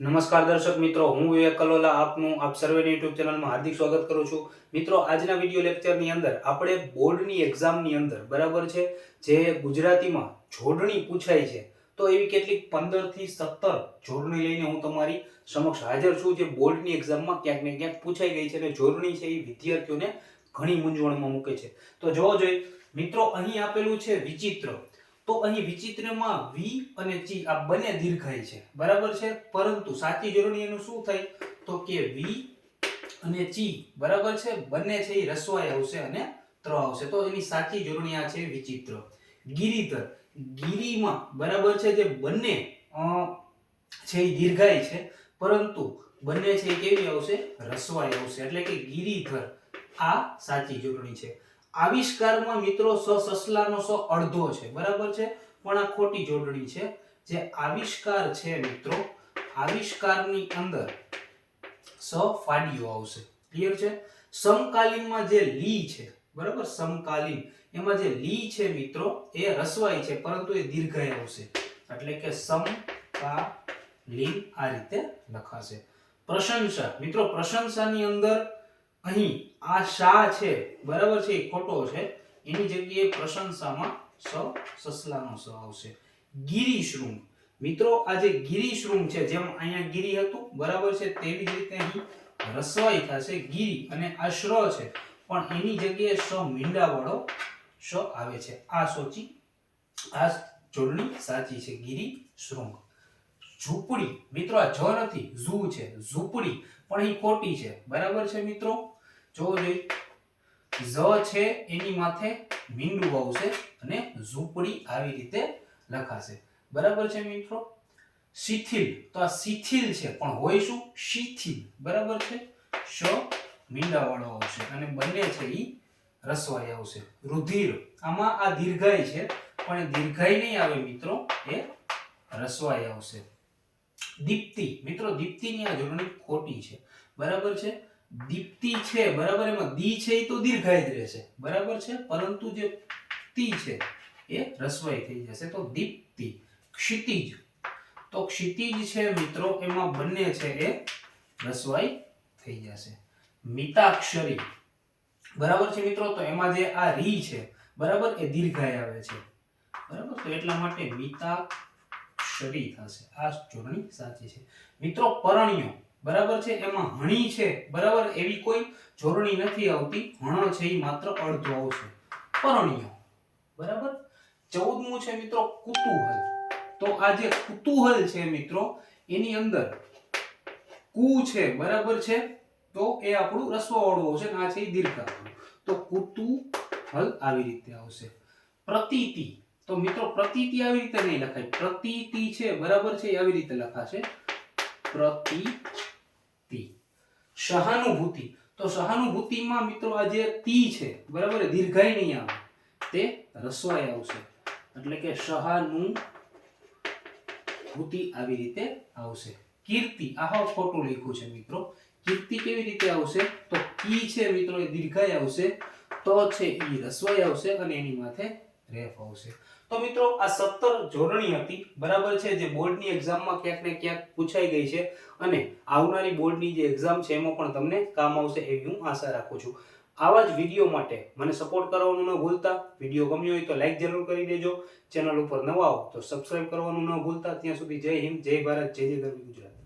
નમસ્કાર દર્શક મિત્રો, હું વિવેક કલોલા આપનું, આપ સર્વેની યુટ્યુબ ચેનલમાં હાર્દિક સ્વાગત કરું છું. મિત્રો, આજના વીડિયો લેક્ચરની અંદર આપણે બોર્ડની એક્ઝામની અંદર, બરાબર છે, જે ગુજરાતીમાં જોડણી પૂછાય છે, તો એવી કેટલીક પંદરથી સત્તર જોડણી લઈને હું તમારી સમક્ષ હાજર છું, જે બોર્ડની એક્ઝામમાં ક્યાંક ને ક્યાંક પૂછાઈ ગઈ છે અને જોડણી છે એ વિદ્યાર્થીઓને ઘણી મૂંઝવણમાં મૂકે છે. તો જોવો જોઈએ, મિત્રો, અહીં આપેલું છે વિચિત્ર તો અહીં વિચિત્રમાં વી અને ચી આ બંને દીર્ઘાય છે. બરાબર છે? પરંતુ સાચી જોડણી એનું શું થાય તો કે વી અને ચી બરાબર છે? બંને છે એ રસવાય આવશે અને ત્ર આવશે. તો એની સાચી જોડણી આ છે વિચિત્ર. ગિરિધર. ગિરિમાં બરાબર છે જે બંને છે એ દીર્ઘાય છે. પરંતુ બંને છે કેવી આવશે? રસવાય આવશે. એટલે કે ગિરિધર આ સાચી જોડણી છે. આવિષ્કારમાં મિત્રો સ સસલાનો સ અડધો છે, બરાબર છે? પણ આ ખોટી જોડણી છે. જે આવિષ્કાર છે મિત્રો, આવિષ્કારની અંદર સ ફાડ્યો આવશે. ક્લિયર છે? સમકાલીનમાં જે લી છે, બરાબર? સમકાલીન. એમાં જે લી છે મિત્રો, એ રસવાઈ છે, પરંતુ એ દીર્ઘાય આવશે. એટલે કે સમકાલીન આ રીતે લખાશે. પ્રશંસા. મિત્રો, પ્રશંસાની અંદર અહીં આ શા છે? બરાબર છે? ખોટો છે. એની જગ્યાએ પ્રશંસામાં સ સસલાનો સ આવશે. ગિરિશૃંગ મિત્રો, આ જે ગિરિશૃંગ છે, જેમ અહીંયા ગિરી હતું, બરાબર છે? તેવી જ રીતે અહીં રસવાઈ થશે ગિરી અને આ શ્ર છે. પણ એની જગ્યાએ સ મીંડાવાળો સ આવે છે. આ સોચી, આ જોડણી સાચી છે. ગિરી શૃંગ. ઝૂંપડી. મિત્રો, આ જ નથી. ઝૂ છે. ઝૂંપડી. પણ અહીં ખોટી છે. બરાબર છે, મિત્રો? જોવો જોઈએ ઝ છે એની માથે મીંડું આવશે અને ઝૂંપડી આવી રીતે લખાશે. બરાબર છે મિત્રો? શિથિલ. તો આ શિથિલ છે, પણ હોય શું? શિથિલ. બરાબર છે? શ મીંડાવાળો આવશે અને બંને છે એ રસવાઈ આવશે. રુધિર. આમાં આ દીર્ઘાય છે, પણ એ દીર્ઘાઈ નહીં આવે મિત્રો, એ રસવાઈ આવશે. દીપ્તિ. મિત્રો, દીપ્તિની આ જોડણી ખોટી છે. બરાબર છે? દીપ્તિ છે, બરાબર? એમાં દી છે એ તો દીર્ઘાય રહેશે. બરાબર છે? પરંતુ જે તી છે, એ રસવાઈ થઈ જશે. તો દીપ્તિ, ક્ષિતિજ. તો ક્ષિતિજ છે, મિત્રો, એમાં બંને છે એ રસવાઈ થઈ જશે. મિતાક્ષરી. બરાબર છે, મિત્રો? તો એમાં જે આ રી છે, બરાબર? એ દીર્ઘાય આવે છે. બરાબર? તો એટલા માટે મિતાક્ષરી થશે. આ જોડણી સાચી છે. મિત્રો, પરણ્યો. બરાબર છે? એમાં હણી છે. બરાબર? એવી કોઈ જોડણી નથી આવતી. હણ છે એ માત્ર અડધો આવશે પરણ્યો. બરાબર? ચૌદમું છે મિત્રો કુતૂહલ. તો આ જે કુતૂહલ છે મિત્રો, એની અંદર કુ છે. બરાબર છે? તો એ આપણું રસવાવાળું અને આ છે એ દીર્ઘાવાળું તો કુતૂહલ આવી રીતે આવશે. પ્રતીતિ. તો મિત્રો પ્રતીતિ આવી રીતે નહીં લખાય. પ્રતીતિ છે. બરાબર છે? એ આવી રીતે લખાશે. પ્રતીતિ સહાનુભૂતિ. તો સહાનુભૂતિમાં મિત્રો આ જે તી છે, બરાબર દીર્ઘાય નહીં આવે. તે રસવાય આવશે. એટલે કે સહાનુભૂતિ આવી રીતે આવશે. કીર્તિ. આ હાવ ખોટું લખ્યું છે મિત્રો. કીર્તિ કેવી રીતે આવશે? તો કી છે મિત્રો, એ દીર્ઘાય આવશે. તો છે ઈ રસવાય આવશે અને એની માથે રેફ આવશે. તો મિત્રો, આ સત્તર જોડણી હતી. બરાબર છે? જે બોર્ડની એક્ઝામમાં ક્યાંક ને ક્યાંક પૂછાઈ ગઈ છે. અને આવનારી બોર્ડની જે એક્ઝામ છે, એમાં પણ તમને કામ આવશે એવી હું આશા રાખું છું. આવા જ વીડિયો માટે મને સપોર્ટ કરવાનું ન ભૂલતા. વીડિયો ગમ્યો હોય તો લાઈક જરૂર કરી દેજો. ચેનલ ઉપર નવા આવો તો સબસ્ક્રાઇબ કરવાનું ન ભૂલતા. ત્યાં સુધી જય હિન્દ, જય ભારત, જય જય ગરવી ગુજરાત.